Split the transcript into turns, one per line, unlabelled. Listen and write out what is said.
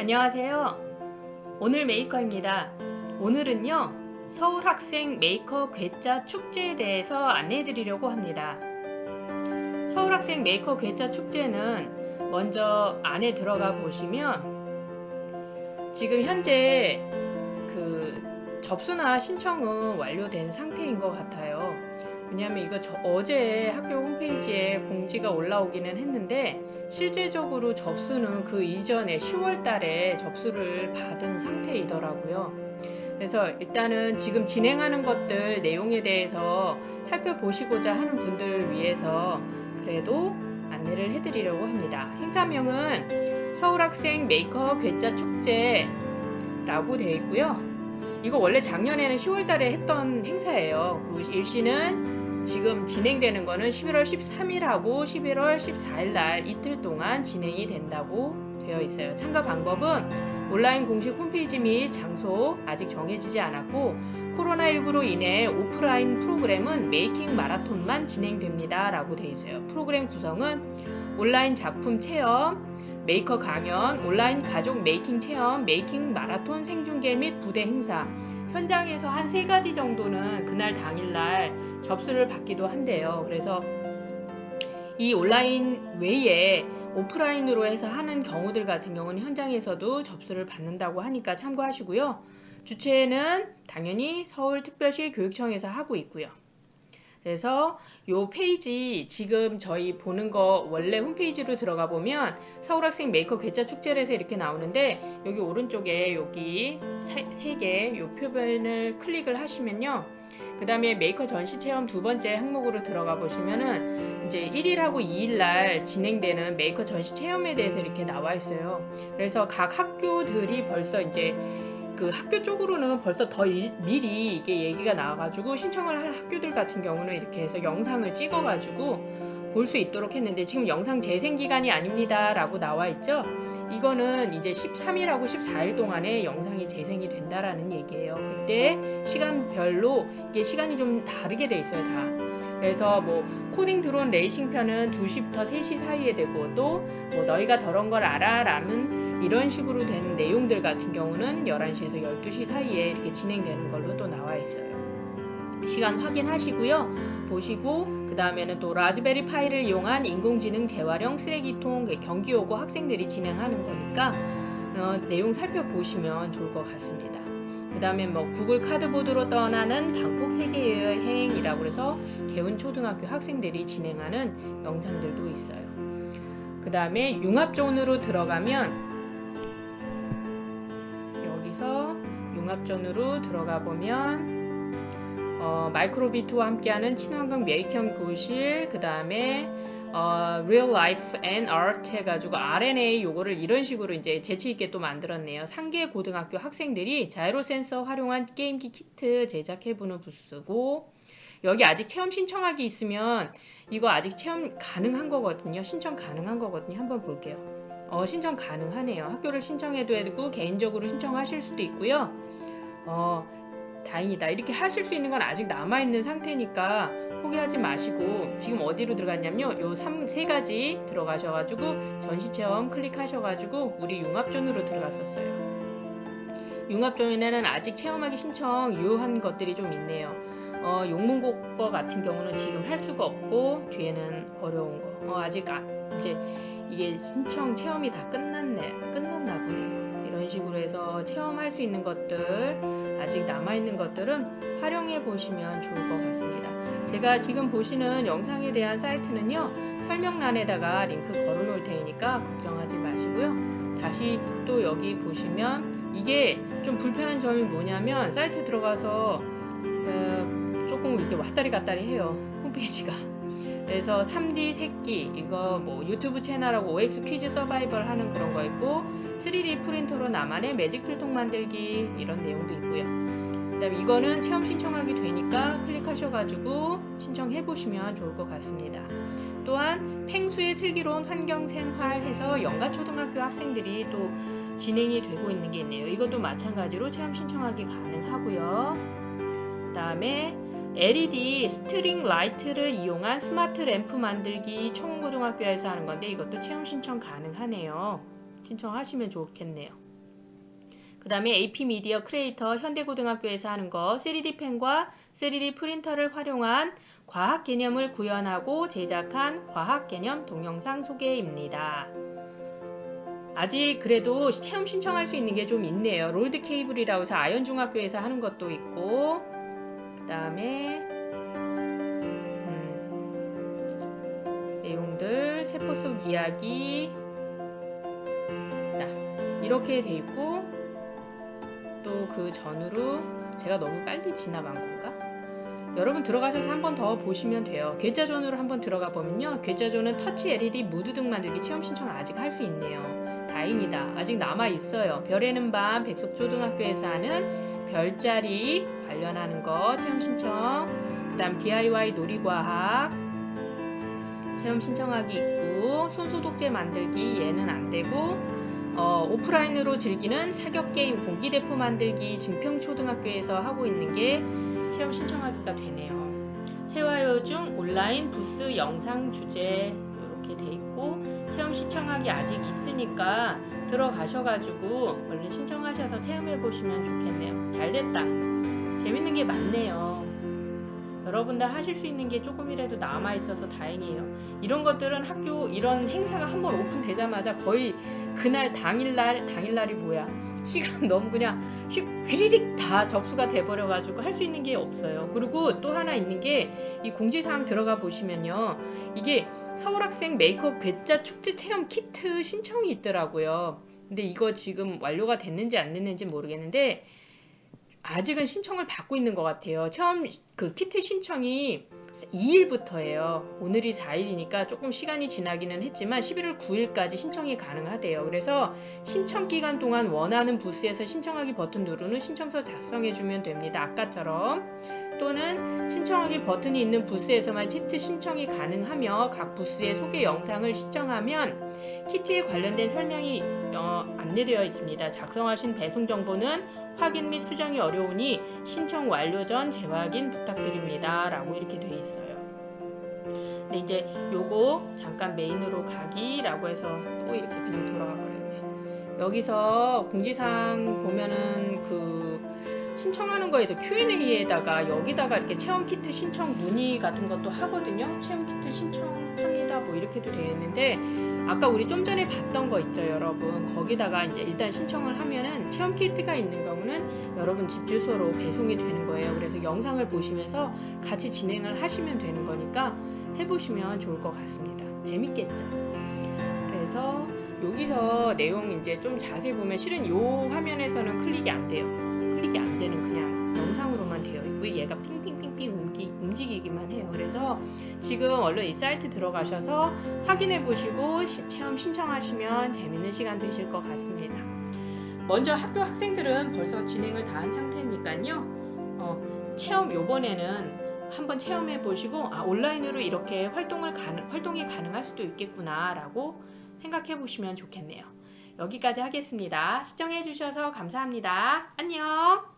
안녕하세요. 오늘 메이커입니다. 오늘은요, 서울 학생 메이커 괴짜 축제에 대해서 안내해 드리려고 합니다. 서울 학생 메이커 괴짜 축제는 먼저 안에 들어가 보시면 지금 현재 그 접수나 신청은 완료된 상태인 것 같아요. 왜냐하면 이거 저, 어제 학교 홈페이지에 공지가 올라오기는 했는데 실제적으로 접수는 그 이전에 10월 달에 접수를 받은 상태이더라고요. 그래서 일단은 지금 진행하는 것들 내용에 대해서 살펴보시고자 하는 분들을 위해서 그래도 안내를 해드리려고 합니다. 행사명은 서울학생 메이커 괴짜 축제라고 되어 있고요. 이거 원래 작년에는 10월 달에 했던 행사예요. 그리고 일시는 지금 진행되는 거는 11월 13일하고 11월 14일 날 이틀 동안 진행이 된다고 되어 있어요. 참가 방법은 온라인 공식 홈페이지 및 장소 아직 정해지지 않았고 코로나19로 인해 오프라인 프로그램은 메이킹 마라톤만 진행됩니다. 라고 되어 있어요. 프로그램 구성은 온라인 작품 체험, 메이커 강연, 온라인 가족 메이킹 체험, 메이킹 마라톤 생중계 및 부대 행사, 현장에서 한 세 가지 정도는 그날 당일날 접수를 받기도 한대요. 그래서 이 온라인 외에 오프라인으로 해서 하는 경우들 같은 경우는 현장에서도 접수를 받는다고 하니까 참고하시고요. 주최는 당연히 서울특별시 교육청에서 하고 있고요. 그래서 요 페이지 지금 저희 보는 거 원래 홈페이지로 들어가 보면 서울학생 메이커 괴짜 축제에서 이렇게 나오는데 여기 오른쪽에 여기 세개요 표변을 클릭을 하시면요. 그 다음에 메이커 전시 체험 두 번째 항목으로 들어가 보시면은 이제 1일하고 2일 날 진행되는 메이커 전시 체험에 대해서 이렇게 나와 있어요. 그래서 각 학교들이 벌써 이제 그 학교 쪽으로는 벌써 더 일, 미리 이게 얘기가 나와가지고 신청을 할 학교들 같은 경우는 이렇게 해서 영상을 찍어가지고 볼 수 있도록 했는데 지금 영상 재생 기간이 아닙니다 라고 나와 있죠? 이거는 이제 13일하고 14일 동안에 영상이 재생이 된다라는 얘기예요. 그때 시간별로 이게 시간이 좀 다르게 돼 있어요 다. 그래서 뭐 코딩 드론 레이싱 편은 2시부터 3시 사이에 되고 또 뭐 너희가 더러운 걸 알아 라는 이런 식으로 되는 내용들 같은 경우는 11시에서 12시 사이에 이렇게 진행되는 걸로 또 나와 있어요. 시간 확인하시고요. 보시고 그 다음에는 또 라즈베리 파이를 이용한 인공지능 재활용 쓰레기통 경기요구 학생들이 진행하는 거니까 어, 내용 살펴보시면 좋을 것 같습니다. 그 다음에 뭐 구글 카드보드로 떠나는 방콕 세계여행이라고 해서 개운초등학교 학생들이 진행하는 영상들도 있어요. 그 다음에 융합존으로 들어가면 여기서 융합존으로 들어가 보면 어, 마이크로비트와 함께하는 친환경 메이킹 교실 그 다음에 어, Real Life and Art 해가지고 RNA 요거를 이런 식으로 이제 재치 있게 또 만들었네요. 상계 고등학교 학생들이 자이로 센서 활용한 게임기 키트 제작해보는 부스고 여기 아직 체험 신청하기 있으면 이거 아직 체험 가능한 거거든요. 신청 가능한 거거든요. 한번 볼게요. 어, 신청 가능하네요. 학교를 신청해도 되고 개인적으로 신청하실 수도 있고요. 어, 다행이다. 이렇게 하실 수 있는 건 아직 남아있는 상태니까 포기하지 마시고 지금 어디로 들어갔냐면요. 요 3, 세 가지 들어가셔가지고 전시체험 클릭하셔가지고 우리 융합존으로 들어갔었어요. 융합존에는 아직 체험하기 신청 유효한 것들이 좀 있네요. 어, 용문고 거 같은 경우는 지금 할 수가 없고 뒤에는 어려운 거. 어, 아직 아, 이제 이게 신청 체험이 다 끝났네. 끝났나 보네. 이런 식으로 해서 체험할 수 있는 것들 아직 남아있는 것들은 활용해 보시면 좋을 것 같습니다. 제가 지금 보시는 영상에 대한 사이트는요. 설명란에다가 링크 걸어 놓을 테니까 걱정하지 마시고요. 다시 또 여기 보시면 이게 좀 불편한 점이 뭐냐면 사이트 들어가서 어, 조금 이렇게 왔다리 갔다리 해요. 홈페이지가. 그래서 3D 색기 이거 뭐 유튜브 채널하고 OX 퀴즈 서바이벌 하는 그런 거 있고 3D 프린터로 나만의 매직 필통 만들기 이런 내용도 있고요. 그다음 이거는 체험 신청하기 되니까 클릭하셔가지고 신청해 보시면 좋을 것 같습니다. 또한 팽수의 슬기로운 환경 생활해서 영가초등학교 학생들이 또 진행이 되고 있는 게 있네요. 이것도 마찬가지로 체험 신청하기 가능하고요. 그 다음에 LED 스트링 라이트를 이용한 스마트 램프 만들기 청운고등학교에서 하는 건데 이것도 체험 신청 가능하네요. 신청하시면 좋겠네요. 그 다음에 AP 미디어 크리에이터 현대고등학교에서 하는 거 3D 펜과 3D 프린터를 활용한 과학 개념을 구현하고 제작한 과학 개념 동영상 소개입니다. 아직 그래도 체험 신청할 수 있는 게 좀 있네요. 롤드 케이블이라고 해서 아현중학교에서 하는 것도 있고 그 다음에 음, 내용들 세포 속 이야기 나 이렇게 돼 있고 또 그 전후로 제가 너무 빨리 지나간 건가? 여러분 들어가셔서 한 번 더 보시면 돼요. 괴짜존으로 한번 들어가 보면요. 괴짜존은 터치 LED 무드 등 만들기 체험 신청 아직 할 수 있네요. 다행이다. 아직 남아 있어요. 별에는 밤 백석초등학교에서 하는 별자리 관련하는 거 체험 신청. 그 다음 DIY 놀이과학 체험 신청하기 있고 손소독제 만들기 얘는 안 되고 어, 오프라인으로 즐기는 사격 게임 공기대포 만들기 증평초등학교에서 하고 있는 게 체험 신청하기가 되네요. 세화요중 온라인 부스 영상 주제 이렇게 돼 있고 체험 신청하기 아직 있으니까 들어가셔가지고 얼른 신청하셔서 체험해 보시면 좋겠네요. 잘 됐다. 재밌는 게 많네요. 여러분들 하실 수 있는 게 조금이라도 남아 있어서 다행이에요. 이런 것들은 학교 이런 행사가 한번 오픈되자마자 거의 그날 당일날 당일날이 뭐야 시간 너무 그냥 휘, 휘리릭 다 접수가 돼버려가지고 할 수 있는 게 없어요. 그리고 또 하나 있는 게 이 공지사항 들어가 보시면요 이게 서울학생 메이크업 괴짜 축제 체험 키트 신청이 있더라고요. 근데 이거 지금 완료가 됐는지 안 됐는지 모르겠는데 아직은 신청을 받고 있는 것 같아요. 처음 그 키트 신청이 2일부터예요. 오늘이 4일이니까 조금 시간이 지나기는 했지만 11월 9일까지 신청이 가능하대요. 그래서 신청 기간 동안 원하는 부스에서 신청하기 버튼 누르는 신청서 작성해 주면 됩니다. 아까처럼 또는 신청하기 버튼이 있는 부스에서만 키트 신청이 가능하며 각 부스의 소개 영상을 시청하면 키트에 관련된 설명이 어, 안내되어 있습니다. 작성하신 배송 정보는 확인 및 수정이 어려우니 신청 완료 전 재확인 부탁드립니다. 라고 이렇게 되어 있어요. 근데 이제 요거 잠깐 메인으로 가기 라고 해서 또 이렇게 그냥 돌아가 버렸네. 여기서 공지사항 보면은 그 신청하는 거에도 Q&A에다가 여기다가 이렇게 체험 키트 신청 문의 같은 것도 하거든요. 체험 키트 신청합니다. 뭐 이렇게도 되어 있는데 아까 우리 좀 전에 봤던 거 있죠, 여러분. 거기다가 이제 일단 신청을 하면은 체험 키트가 있는 경우는 여러분 집 주소로 배송이 되는 거예요. 그래서 영상을 보시면서 같이 진행을 하시면 되는 거니까 해보시면 좋을 것 같습니다. 재밌겠죠? 그래서 여기서 내용 이제 좀 자세히 보면 실은 이 화면에서는 클릭이 안 돼요. 클릭이 안 되는 그냥 영상으로만 되어 있고 얘가 핑핑핑핑 움기, 움직이기만 해요. 그래서 지금 얼른 이 사이트 들어가셔서 확인해 보시고 시, 체험 신청하시면 재밌는 시간 되실 것 같습니다. 먼저 학교 학생들은 벌써 진행을 다 한 상태니까요. 어, 체험 요번에는 한번 체험해 보시고 아 온라인으로 이렇게 활동을 가능, 활동이 가능할 수도 있겠구나라고 생각해 보시면 좋겠네요. 여기까지 하겠습니다. 시청해 주셔서 감사합니다. 안녕.